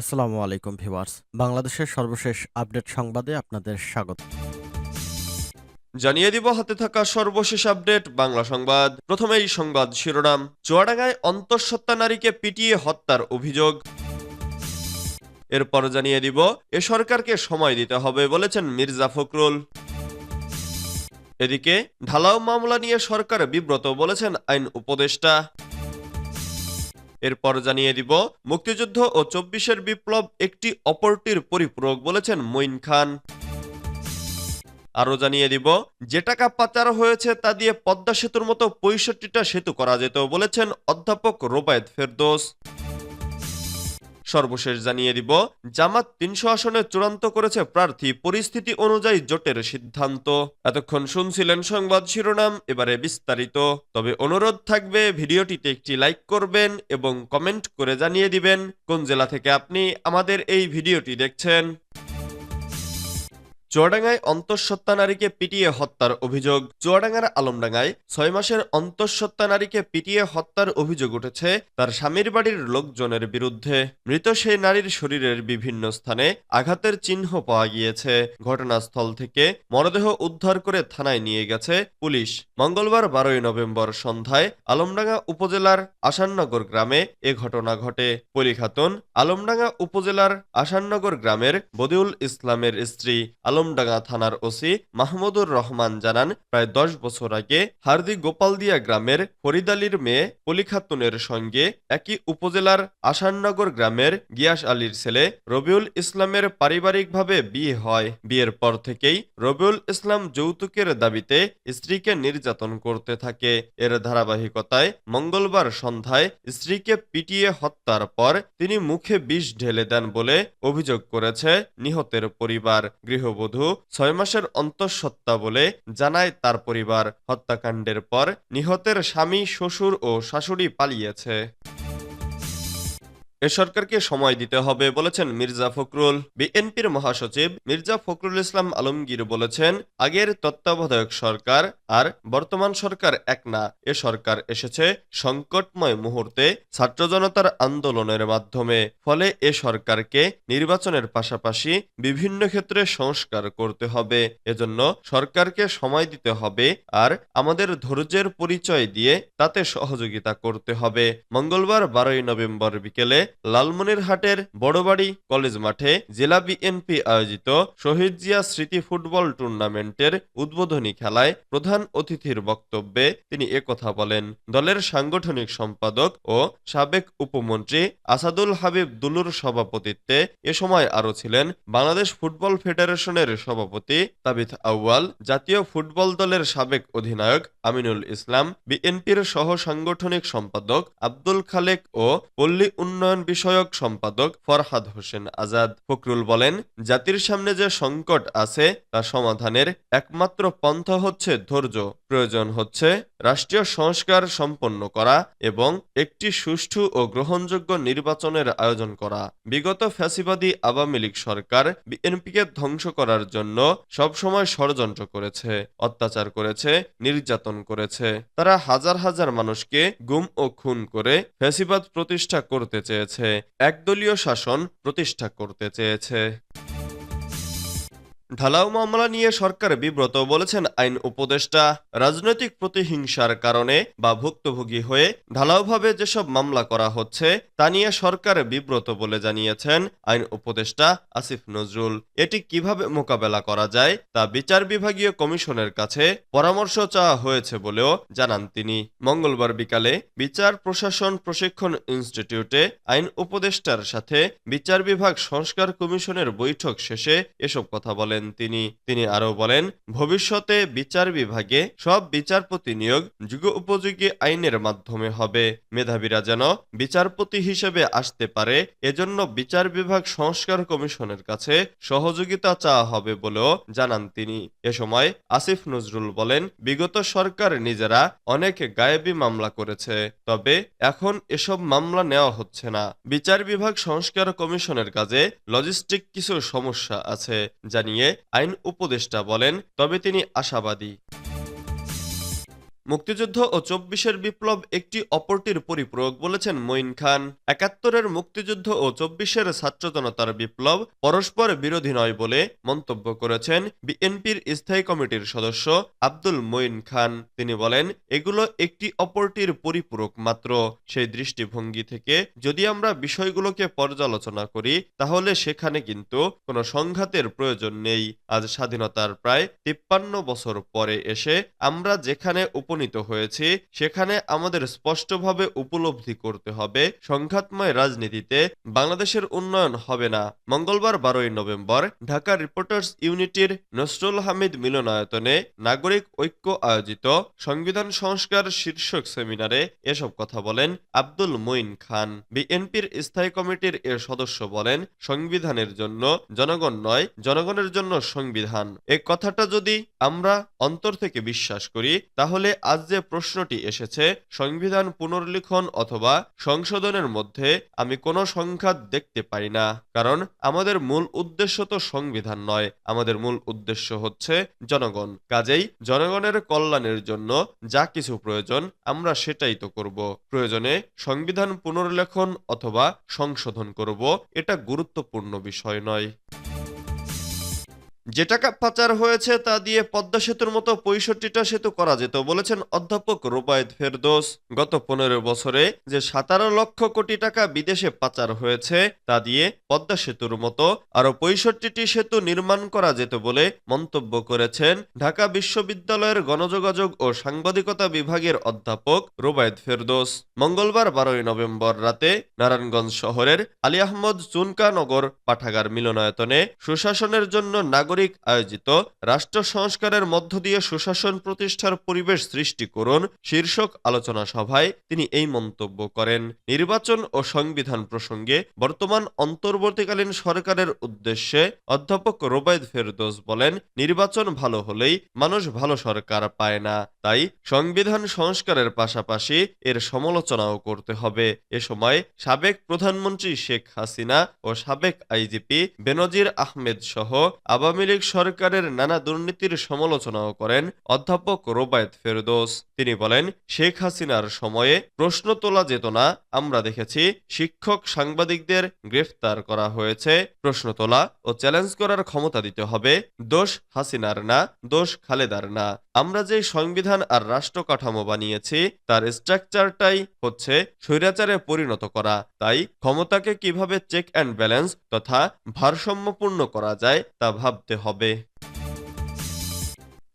আসসালামু আলাইকুম ভিউয়ার্স। বাংলাদেশের সর্বশেষ আপডেট সংবাদে আপনাদের স্বাগত। জানিয়ে দিব হাতে থাকা সর্বশেষ আপডেট, বাংলা সংবাদ। প্রথমেই সংবাদ শিরোনাম, চুয়াডাঙ্গায় অন্তঃসত্ত্বা নারীকে পিটিয়ে হত্যার অভিযোগ। এরপর জানিয়ে দিব, এ সরকারকে সময় দিতে হবে বলেছেন মির্জা ফখরুল। এদিকে, ঢালাও মামলা নিয়ে সরকার বিব্রত বলেছেন আইন উপদেষ্টা। এরপর জানিয়ে দিব, মুক্তিযুদ্ধ ও চব্বিশের বিপ্লব একটি অপরটির পরিপূরক বলেছেন মঈন খান। আরও জানিয়ে দিব, যে টাকা পাচার হয়েছে তা দিয়ে পদ্মা সেতুর মতো পঁয়ষট্টিটা সেতু করা যেত বলেছেন অধ্যাপক রোবায়েত ফেরদোস। সর্বশেষ জানিয়ে দিব, জামাত তিনশো আসনে চূড়ান্ত করেছে প্রার্থী পরিস্থিতি অনুযায়ী জোটের সিদ্ধান্ত। এতক্ষণ শুনছিলেন সংবাদ শিরোনাম, এবারে বিস্তারিত। তবে অনুরোধ থাকবে, ভিডিওটিতে একটি লাইক করবেন এবং কমেন্ট করে জানিয়ে দিবেন কোন জেলা থেকে আপনি আমাদের এই ভিডিওটি দেখছেন। চুয়াডাঙ্গায় অন্তঃসত্ত্বা নারীকে পিটিয়ে হত্যার অভিযোগ। চুয়াডাঙ্গার আলমডাঙ্গায় ছয় মাসের অন্তঃসত্ত্বা নারীকে পিটিয়ে হত্যার অভিযোগ উঠেছে তার স্বামীর বাড়ির লোকজনের বিরুদ্ধে। মৃত সেই নারীর শরীরের বিভিন্ন স্থানে আঘাতের চিহ্ন পাওয়া গিয়েছে। ঘটনাস্থল থেকে মরদেহ উদ্ধার করে থানায় নিয়ে গেছে পুলিশ। মঙ্গলবার বারোই নভেম্বর সন্ধ্যায় আলমডাঙ্গা উপজেলার আসাননগর গ্রামে এ ঘটনা ঘটে। পলি খাতুন আলমডাঙ্গা উপজেলার আসাননগর গ্রামের বদিউল ইসলামের স্ত্রী আলমডাঙ্গা থানার ওসি মাহমুদুর রহমান জানান, প্রায় দশ বছর আগে হার্দি গোপালদিয়া গ্রামের ফরিদ মেয়ে পলি খাতুনের সঙ্গে একই উপজেলার আসাননগর গ্রামের গিয়াস আলীর ছেলে রবিউল ইসলামের পারিবারিকভাবে বিয়ে হয়। বিয়ের পর থেকেই রবিউল ইসলাম যৌতুকের দাবিতে স্ত্রীকে নির্যাতন করতে থাকে। এর ধারাবাহিকতায় মঙ্গলবার সন্ধ্যায় স্ত্রীকে পিটিয়ে হত্যার পর তিনি মুখে বিষ ঢেলে দেন বলে অভিযোগ করেছে নিহতের পরিবার। গৃহবধূ ছয় মাসের অন্তঃসত্ত্বা বলে জানায় তার পরিবার। হত্যাকাণ্ডের পর নিহতের স্বামী, শ্বশুর ও শাশুড়ি পালিয়েছে। এ সরকারকে সময় দিতে হবে, বলেছেন মির্জা ফখরুল। বিএনপির মহাসচিব মির্জা ফখরুল ইসলাম আলমগীর বলেছেন, আগের তত্ত্বাবধায়ক সরকার আর বর্তমান সরকার এক না, এ সরকার এসেছে সংকটময় মুহূর্তে ছাত্র জনতার আন্দোলনের মাধ্যমে। ফলে এ সরকারকে নির্বাচনের পাশাপাশি বিভিন্ন ক্ষেত্রে সংস্কার করতে হবে। এজন্য সরকারকে সময় দিতে হবে আর আমাদের ধৈর্যের পরিচয় দিয়ে তাতে সহযোগিতা করতে হবে। মঙ্গলবার বারোই নভেম্বর বিকেলে লালমনিরহাটের বড়বাড়ি কলেজ মাঠে জেলা বিএনপি আয়োজিত শহীদ জিয়া স্মৃতি ফুটবল টুর্নামেন্টের উদ্বোধনী খেলায় প্রধান অতিথির বক্তব্যে তিনি একথা বলেন। দলের সাংগঠনিক সম্পাদক ও সাবেক উপমন্ত্রী আসাদুল হাবিব দুলুর সভাপতিত্বে এ সময় আরও ছিলেন বাংলাদেশ ফুটবল ফেডারেশনের সভাপতি তাবিথ আউয়াল, জাতীয় ফুটবল দলের সাবেক অধিনায়ক আমিনুল ইসলাম, বিএনপির সহ সাংগঠনিক সম্পাদক আব্দুল খালেক ও পল্লী উন্নয়ন বিষয়ক সম্পাদক ফরহাদ হোসেন আজাদ ফখরুল বলেন, জাতির সামনে যে সংকট আছে, তা সমাধানের একমাত্র পন্থা হচ্ছে ধৈর্য। প্রয়োজন হচ্ছে রাষ্ট্রীয় সংস্কার সম্পন্ন করা এবং একটি সুষ্ঠু ও গ্রহণযোগ্য নির্বাচনের আয়োজন করা। বিগত ফ্যাসিবাদী আওয়ামী লীগ সরকার বিএনপিকে ধ্বংস করার জন্য সবসময় ষড়যন্ত্র করেছে, অত্যাচার করেছে, নির্যাতন করেছে। তারা হাজার হাজার মানুষকে গুম ও খুন করে ফ্যাসিবাদ প্রতিষ্ঠা করতে চেয়েছে। একদলীয় শাসন প্রতিষ্ঠা করতে চেয়েছে। ঢালাও মামলা নিয়ে সরকার বিব্রত বলেছেন আইন উপদেষ্টা। রাজনৈতিক প্রতিহিংসার কারণে বা ভুক্তভোগী হয়ে ঢালাওভাবে যেসব মামলা করা হচ্ছে, তা নিয়ে সরকার বিব্রত বলে জানিয়েছেন আইন উপদেষ্টা আসিফ নজরুল। এটি কীভাবে মোকাবেলা করা যায়, তা বিচার বিভাগীয় কমিশনের কাছে পরামর্শ চাওয়া হয়েছে বলেও জানান তিনি। মঙ্গলবার বিকালে বিচার প্রশাসন প্রশিক্ষণ ইনস্টিটিউটে আইন উপদেষ্টার সাথে বিচার বিভাগ সংস্কার কমিশনের বৈঠক শেষে এসব কথা বলেন। তিনি তিনি আরও বলেন, ভবিষ্যতে বিচার বিভাগে সব বিচারপতি নিয়োগ যুগ উপযোগী আইনের মাধ্যমে হবে। মেধাবীরা যেন বিচারপতি হিসেবে আসতে পারে, এজন্য বিচার বিভাগ সংস্কার কমিশনের কাছে সহযোগিতা চাওয়া হবে বলেও জানান তিনি। এ সময় আসিফ নজরুল বলেন, বিগত সরকার নিজেরা অনেক গায়েবী মামলা করেছে, তবে এখন এসব মামলা নেওয়া হচ্ছে না। বিচার বিভাগ সংস্কার কমিশনের কাজে লজিস্টিক কিছু সমস্যা আছে, জানিয়ে আইন উপদেষ্টা বলেন তবে তিনি আশাবাদী। মুক্তিযুদ্ধ ও চব্বিশের বিপ্লব একটি অপরটির পরিপূরক বলেছেন মঈন খান। একাত্তরের মুক্তিযুদ্ধ ও চব্বিশের ছাত্র জনতার বিপ্লব পরস্পর বিরোধী নয় বলে মন্তব্য করেছেন বিএনপির স্থায়ী কমিটির সদস্য আব্দুল মঈন খান। তিনি বলেন, এগুলো একটি অপরটির পরিপূরক মাত্র। সেই দৃষ্টিভঙ্গি থেকে যদি আমরা বিষয়গুলোকে পর্যালোচনা করি, তাহলে সেখানে কিন্তু কোনো সংঘাতের প্রয়োজন নেই। আজ স্বাধীনতার প্রায় তিপ্পান্ন বছর পরে এসে আমরা যেখানে উপনীত হয়েছি, সেখানে আমাদের স্পষ্টভাবে উপলব্ধি করতে হবে, সংঘাতময় রাজনীতিতে বাংলাদেশের উন্নয়ন হবে না। মঙ্গলবার বারোই নভেম্বর, ঢাকা রিপোর্টার্স ইউনিটির নসরুল হামিদ মিলনায়তনে নাগরিক ঐক্য আয়োজিত সংবিধান সংস্কার শীর্ষক সেমিনারে এসব কথা বলেন আব্দুল মঈন খান। বিএনপির স্থায়ী কমিটির এর সদস্য বলেন, সংবিধানের জন্য জনগণ নয়, জনগণের জন্য সংবিধান। এ কথাটা যদি আমরা অন্তর থেকে বিশ্বাস করি, তাহলে আজ যে প্রশ্নটি এসেছে, সংবিধান পুনর্লিখন অথবা সংশোধনের মধ্যে আমি কোনো সংঘাত দেখতে পাই না। কারণ আমাদের মূল উদ্দেশ্য তো সংবিধান নয়। আমাদের মূল উদ্দেশ্য হচ্ছে জনগণ। কাজেই জনগণের কল্যাণের জন্য যা কিছু প্রয়োজন, আমরা সেটাই তো করব। প্রয়োজনে সংবিধান পুনর্লেখন অথবা সংশোধন করব, এটা গুরুত্বপূর্ণ বিষয় নয়। যে টাকা পাচার হয়েছে তা দিয়ে পদ্মা সেতুর মতো পঁয়ষট্টিটা সেতু করা যেত, বলেছেন অধ্যাপক রোবায়দ ফেরদোস। গত পনেরো বছরে যে সাতারো লক্ষ কোটি টাকা বিদেশে পাচার হয়েছে, তা দিয়ে পদ্মা সেতুর মতো আরও পঁয়ষট্টিটি সেতু নির্মাণ করা যেত বলে মন্তব্য করেছেন ঢাকা বিশ্ববিদ্যালয়ের গণযোগাযোগ ও সাংবাদিকতা বিভাগের অধ্যাপক রোবায়দ ফেরদোস। মঙ্গলবার বারোই নভেম্বর রাতে নারায়ণগঞ্জ শহরের আলী আহমদ চুনকানগর পাঠাগার মিলনায়তনে সুশাসনের জন্য নাগরিক আয়োজিত রাষ্ট্র সংস্কারের মধ্য দিয়ে সুশাসন প্রতিষ্ঠার পরিবেশ সৃষ্টি করুন শীর্ষক আলোচনা সভায় তিনি এই মন্তব্য করেন। নির্বাচন ও সংবিধান প্রসঙ্গে বর্তমান অন্তর্বর্তীকালীন সরকারের উদ্দেশ্যে অধ্যাপক রোবায়দ ফেরদোস বলেন, নির্বাচন ভালো হলেই মানুষ ভালো সরকার পায় না। তাই সংবিধান সংস্কারের পাশাপাশি এর সমালোচনাও করতে হবে। এ সময় সাবেক প্রধানমন্ত্রী শেখ হাসিনা ও সাবেক আইজিপি বেনজির আহমেদ সহ আওয়ামী লীগ সরকারের নানা দুর্নীতির সমালোচনাও করেন অধ্যাপক রোবায়ত ফেরদোস। তিনি বলেন, শেখ হাসিনার সময়ে প্রশ্ন তোলা যেত না, আমরা দেখেছি শিক্ষক সাংবাদিকদের গ্রেফতার করা হয়েছে। প্রশ্ন তোলা ও চ্যালেঞ্জ করার ক্ষমতা দিতে হবে, দোষ হাসিনার না, দোষ খালেদার না। আমরা যে সংবিধান আর রাষ্ট্র কাঠামো বানিয়েছি, তার স্ট্রাকচারটাই হচ্ছে স্বৈরাচারে পরিণত করা। তাই ক্ষমতাকে কীভাবে চেক অ্যান্ড ব্যালেন্স তথা ভারসাম্যপূর্ণ করা যায়, তা ভাবতে হবে।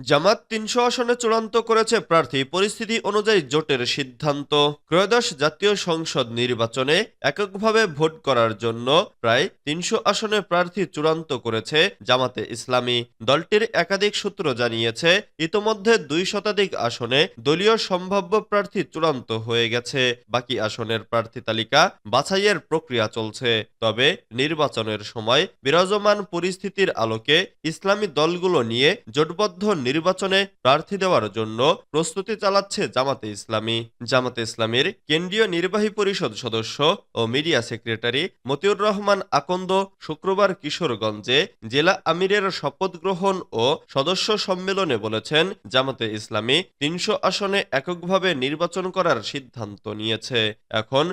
জামাত তিনশো আসনে চূড়ান্ত করেছে প্রার্থী পরিস্থিতি অনুযায়ী জোটের সিদ্ধান্ত। ত্রয়োদশ জাতীয় সংসদ নির্বাচনে এককভাবে ভোট করার জন্য প্রায় তিনশো আসনে প্রার্থী চূড়ান্ত করেছে জামাতে ইসলামী। দলটির একাধিক সূত্র জানিয়েছে, ইতোমধ্যে দুই শতাধিক আসনে দলীয় সম্ভাব্য প্রার্থী চূড়ান্ত হয়ে গেছে। বাকি আসনের প্রার্থী তালিকা বাছাইয়ের প্রক্রিয়া চলছে। তবে নির্বাচনের সময় বিরাজমান পরিস্থিতির আলোকে ইসলামী দলগুলো নিয়ে জোটবদ্ধ নির্বাচনে প্রার্থী দেওয়ার জন্য প্রস্তুতি চালাচ্ছে জামাতে ইসলামী। জামাতে ইসলামীর কেন্দ্রীয় নির্বাহী পরিষদ সদস্য ও মিডিয়া সেক্রেটারি মতিউর রহমান আকন্দ শুক্রবার কিশোরগঞ্জে জেলা আমিরের শপথ গ্রহণ ও সদস্য সম্মেলনে বলেছেন, জামাতে ইসলামী তিনশো আসনে এককভাবে নির্বাচন করার সিদ্ধান্ত নিয়েছে। এখন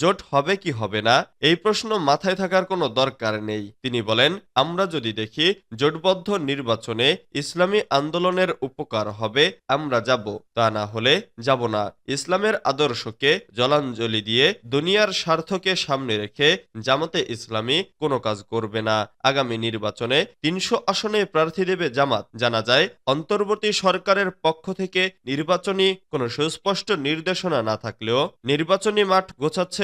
জোট হবে কি হবে না, এই প্রশ্ন মাথায় থাকার কোনো দরকার নেই। তিনি বলেন, আমরা যদি দেখি জোটবদ্ধ নির্বাচনে ইসলামী আন্দোলনের উপকার হবে, আমরা যাব। তা না হলে যাব না। ইসলামের আদর্শকে জলাঞ্জলি দিয়ে দুনিয়ার স্বার্থকে সামনে রেখে জামাতে ইসলামী কোনো কাজ করবে না। আগামী নির্বাচনে তিনশো আসনে প্রার্থী দেবে জামাত। জানা যায়, অন্তর্বর্তী সরকারের পক্ষ থেকে নির্বাচনী কোনো সুস্পষ্ট নির্দেশনা না থাকলেও নির্বাচনী মাঠ গোছাচ্ছে